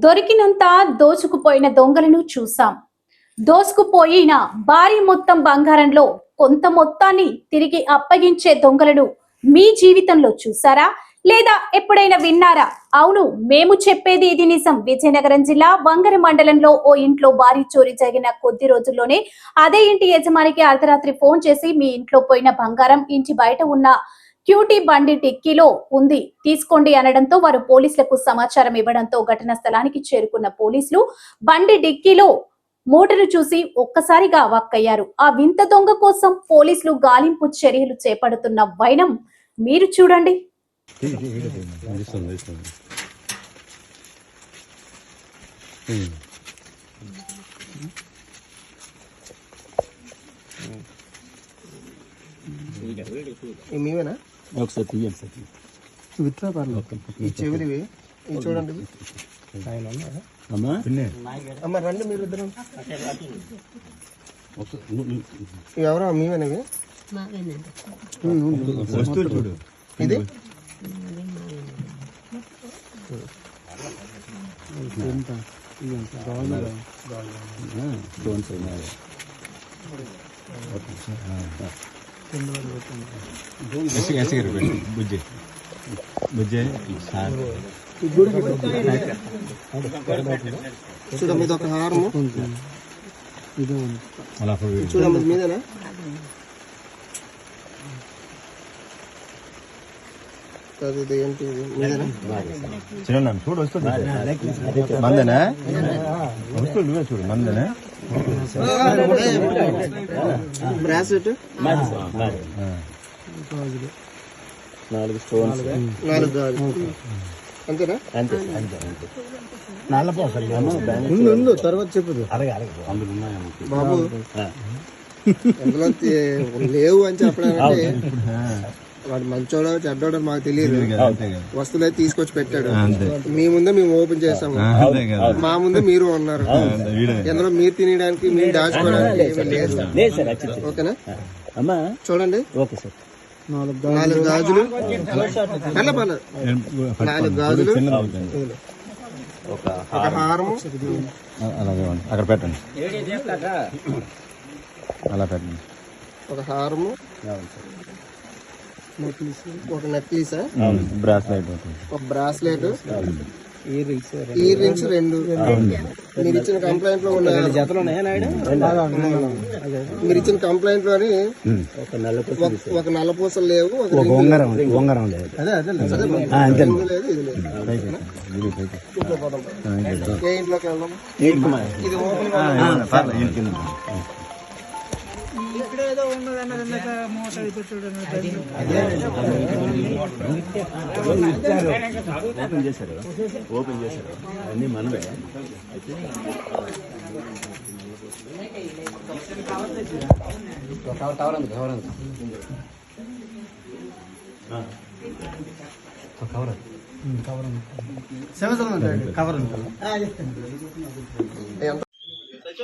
దొరికినంత దోచుకుపోయిన దొంగలను చూసాం దోసుకుపోయిన భారీ మొత్తం బంగారంలో కొంత మొత్తాన్ని తిరిగి అప్పగించే దొంగలను మీ జీవితంలో చూసారా లేదా ఎప్పుడైనా విన్నారా? అవును మేము చెప్పేది ఇది నిజం. విజయనగరం జిల్లా వంగర మండలంలో ఓ ఇంట్లో భారీ చోరీ జరిగిన కొద్ది రోజుల్లోనే అదే ఇంటి యజమానికి అర్ధరాత్రి ఫోన్ చేసి మీ ఇంట్లో పోయిన బంగారం ఇంటి బయట ఉన్న క్యూటీ బండి డిక్కీలో ఉంది తీసుకోండి అనడంతో వారు పోలీసులకు సమాచారం ఇవ్వడంతో ఘటనా స్థలానికి చేరుకున్న పోలీసులు బండి డిక్కీలో మూటను చూసి ఒక్కసారిగా అవాక్కయ్యారు ఆ వింత దొంగ కోసం పోలీసులు గాలింపు చర్యలు చేపడుతున్న వైనం మీరు చూడండి Mm. మీవేనా? ఒకసారి తీయ ఒకసారి విత్రా పర్లేదు ఈ చెవిలివి ఇవి చూడండి. అమ్మా? అమ్మ రండి మీరు ఇద్దరు ఎవరో? మీవేనా ఇవి? వస్తువులు చూడు. ఇది? గారు పెట్టు బుజ్జి బుజ్జి సార్ చూడమ్మ ఇది ఒక హారము చూడమ్మ మీదనా చూడండి చూడు వస్తుంది మందనా వస్తుంది చూడు మందనా? బ్రాస్లెట్? నాలుగు స్టోన్స్. నాలుగు గాజు అంతేనా? అంతే అంతే అంతే. ముందు ఉండు తర్వాత చెప్పదు. అందులో బాబు ఎందులో లేవు అని చెప్పడానికి. వాడు మంచోడో చెడ్డోడో మాకు తెలియదు. వస్తువులు అయితే తీసుకొచ్చి పెట్టాడు. మీ ముందే మేము ఓపెన్ చేసాము మా ముందే మీరు ఉన్నారు. వీడే. ఎందులో మీరు తినడానికి మీరు దాచుకోవడానికి ఓకేనా? అమ్మా. చూడండి. Okay sir. నాలుగు గాజులు. నాలుగు గాజులు. ఒక హారము. అలాగే. అక్కడ పెట్టండి. అలా పెట్టండి. ఒక హారము. ఒక నెక్లెస్? బ్రాస్లైట్ ఒక బ్రాస్లెట్? ఇయర్ రింగ్స్ రెండు. మీరు ఇచ్చిన కంప్లైంట్లో ఉన్న మీరు ఇచ్చిన కంప్లైంట్లోని ఒక నెల ఒక- ఒక నల్ల పూసలు లేవు ఒక ఉంగరం ఉంగరం లేదు. అంతే రింగు లేదు ఇది లేదు. ఇది ఓపెన్ చేశారు ఓపెన్ చేశారు అన్ని మనమే కవర్ ఉంది. కవర్ ఉంది కవర్